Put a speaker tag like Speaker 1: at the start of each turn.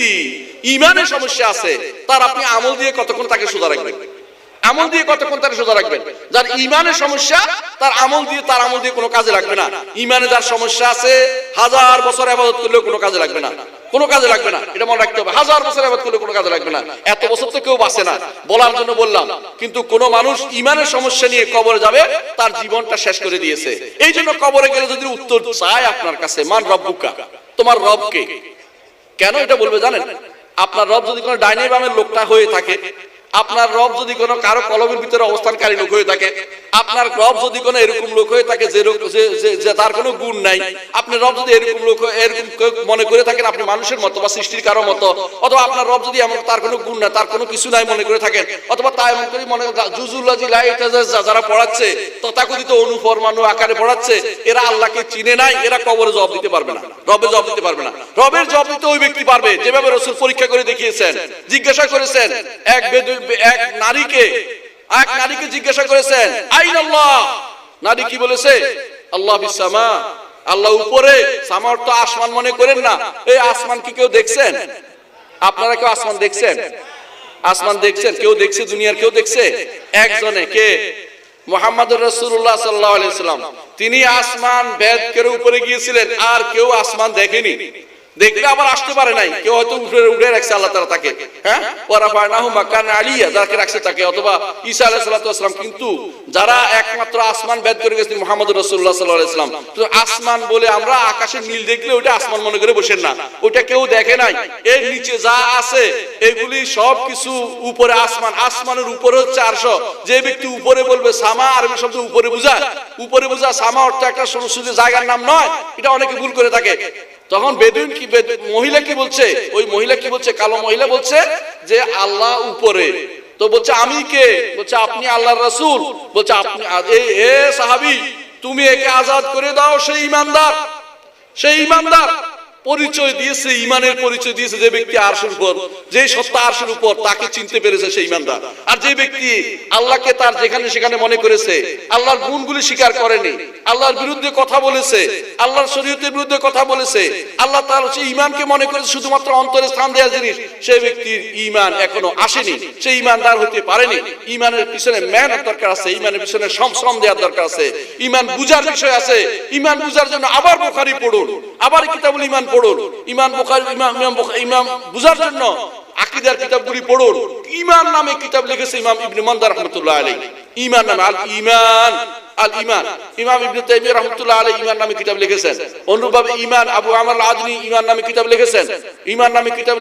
Speaker 1: ব্যক্তি, ইমানের সমস্যা আছে, তার আপনি আমল দিয়ে কতক্ষণ তাকে সোজা রাখবেন? আমল দিয়ে কতক্ষণ তার সোজা রাখবেন? যার ইমানের সমস্যা, তার আমল দিয়ে, তার আমল দিয়ে কোনো কাজে লাগবে না। ইমানে যার সমস্যা আছে, হাজার বছর আবাদত করলেও কোনো কাজে লাগবে না। কোনো কাজে লাগবে না। এটা মনে রাখতে হবে। হাজার বছর আবাদ করলে কোনো কাজে লাগবে না। এত বছর তো কেউ বাঁচে না। বলার জন্য বললাম, কিন্তু কোনো মানুষ ইমানের সমস্যা নিয়ে কবরে যাবে, তার জীবনটা শেষ করে দিয়েছে। এই জন্য কবরে গেলে যদি উত্তর চায় আপনার কাছে, মান রব্বুকা? তোমার রবকে কেন এটা বলবে জানেন? আপনার রব যদি কোনো ডাইনে বামের লোকটা হয়ে থাকে আপনার রব যদি কোনো কারও কলমের ভিতরে অবস্থানকারী লোক হয়ে থাকে, আপনার রব যদি কোনো এরকম লোক হয়ে থাকে যে যে- তার কোনো গুণ নাই, আপনি রব যদি এরকম লোক এরকম মনে করে থাকেন আপনি মানুষের মতো বা সৃষ্টির কারও মতো, অথবা আপনার রব যদি এমন তার কোনো গুণ নাই, তার কোনো কিছু নাই মনে করে থাকেন, অথবা তা এমন করে মনে জুজুল্লাজি লাইট যারা পড়াচ্ছে, তথাকথিত অনুফরমানু আকারে পড়াচ্ছে, এরা আল্লাহকে চিনে নাই, এরা কবরে জবাব দিতে পারবে না, রবে জবাব দিতে পারবে না। রবের জবাব দিতে ওই ব্যক্তি পারবে, যেভাবে রসুল পরীক্ষা করে দেখিয়েছেন, জিজ্ঞাসা করেছেন, এক বেদু এক নারীকে এক নারীকে জিজ্ঞাসা করেছেন, আইন আল্লাহ? নারী কি বলেছে? আল্লাহ আল্লাহ উপরে, সামার তো আসমান মনে করেন না। এই আসমান কি কেউ দেখছেন? আপনারা কেউ আসমান দেখছেন? আসমান দেখছেন? কেউ দেখছে? দুনিয়ার কেউ দেখছে? একজনে, কে? মোহাম্মদ রসুল্লাহ সাল্লাহ আলাইসাল্লাম তিনি আসমান বেদ করে উপরে গিয়েছিলেন, আর কেউ আসমান দেখেনি। দেখলে আবার আসতে পারে নাই। কেউ হয়তো উঠে উঠে রাখছে, আল্লাহ তারা তাকে। হ্যাঁ? ওরা ফায়নাহু মাকান আলিয়া, যাকে রাখছে তাকে। অথবা ঈসা আলাইহিস সালাতু ওয়াসসালাম কিন্তু যারা একমাত্র আসমান বেদ করে গেছেন মুহাম্মদ রাসূলুল্লাহ সাল্লাল্লাহু আলাইহি সাল্লাম। তো আসমান বলে আমরা আকাশের নীল দেখলে ওটা আসমান মনে করে বসেন না। ওটা কেউ দেখে নাই। এর নিচে যা আছে, এগুলি সব কিছু উপরে আসমান। আসমানের উপরে হচ্ছে আরশো যে ব্যক্তি উপরে বলবে সামা, আরবি শব্দ উপরে বোঝায়। উপরে বোঝা সামা অর্থ একটা সরস্বতী জায়গার নাম নয়। এটা অনেকে ভুল করে থাকে। তখন বেদুইন কি মহিলা কি বলছে? ওই মহিলা কি বলছে? কালো মহিলা বলছে যে আল্লাহ উপরে। তো বলছে, আমি কে? বলছে, আপনি আল্লাহর রাসূল। বলছে, আপনি এ সাহাবী, তুমি একে আজাদ করে দাও সেই ইমানদার। সেই ইমানদার। পরিচয় দিয়েছে, ইমানের পরিচয় দিয়েছে যে ব্যক্তি আরশের উপর, যে সত্তা আরশের উপর, তাকে চিনতে পেরেছে সেই ইমানদার আর যে ব্যক্তি আল্লাহকে তার যেখানে সেখানে মনে করেছে, আল্লাহর গুণগুলি স্বীকার করেনি, আল্লাহর বিরুদ্ধে কথা বলেছে, আল্লাহর শরীয়তের বিরুদ্ধে কথা বলেছে, আল্লাহ তার হচ্ছে ইমানকে মনে করেছে, শুধুমাত্র অন্তরে স্থান দেওয়ার জিনিস সেই ব্যক্তির ইমান এখনও আসেনি সেই ইমানদার হতে পারেনি। ইমানের পিছনে মেহনত দরকার আছে, ইমানের পিছনে সমশ্রম দেওয়ার দরকার আছে। ইমান বুঝার বিষয় আছে, ইমান বুঝার জন্য আবার বোখারি পড়ুন, আবার কিতাবুল ইমান পড়ুন। ইমান ইমাম বুঝার জন্য আকিদার কিতাবগুলি পড়ুন। ইমান নামে কিতাব লিখেছে ইমাম ইবনে মন্দার রহমতুল্লাহ আলী ইমান নামে আল ইমান আল ইমান। ইমাম ইবনে তাইমিয়া রহমতুল্লাহ আলী ইমান নামে কিতাব লিখেছেন। অনুরূপভাবে ইমান আবু আমার আদনি ইমান নামে কিতাব লিখেছেন। ইমান নামে কিতাব